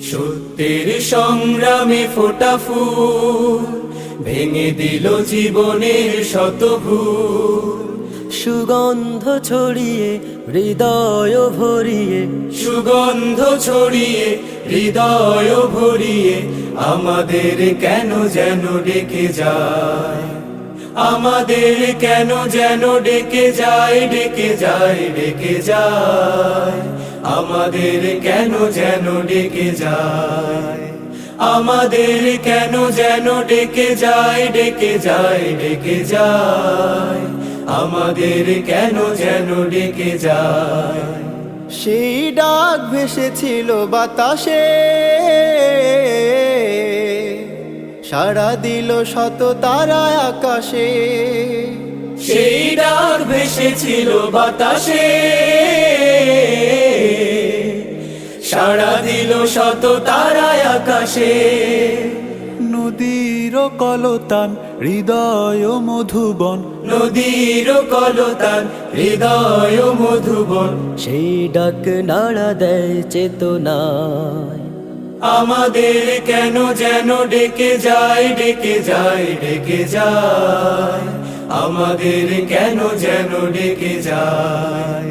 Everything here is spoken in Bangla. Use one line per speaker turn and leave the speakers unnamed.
সত্যের সংগ্রামে ফোটা ফুল ভেঙে দিল জীবনের শত ভুল
সুগন্ধ ছড়িয়ে হৃদয় ভরিয়ে।
সুগন্ধ ছড়িয়ে হৃদয় ভরিয়ে আমাদের কেন যেন ডেকে যায়? আমাদের কেন যেন ডেকে যায় ডেকে যায় ডেকে যায়? আমাদের কেন যেন ডেকে যায়? আমাদের কেন যেন ডেকে যায় ডেকে যায় ডেকে যায়? আমাদের কেন যেন ডেকে যায়?
সেই ডাক ভেসেছিল বাতাসে। সারা দিল শত তারা আকাশে।
সেই ডাক ভেসেছিল বাতাসে। সাড়া দিল শত তারায় আকাশে।
নদীর কলতান হৃদয় মধুবন।
নদীর কলতান হৃদয় মধুবন।
সেই ডাক নাড়া দেয় চেতনায়।
আমাদের কেন যেন ডেকে যায় ডেকে যায় ডেকে যায়। আমাদের কেন যেন ডেকে যায়।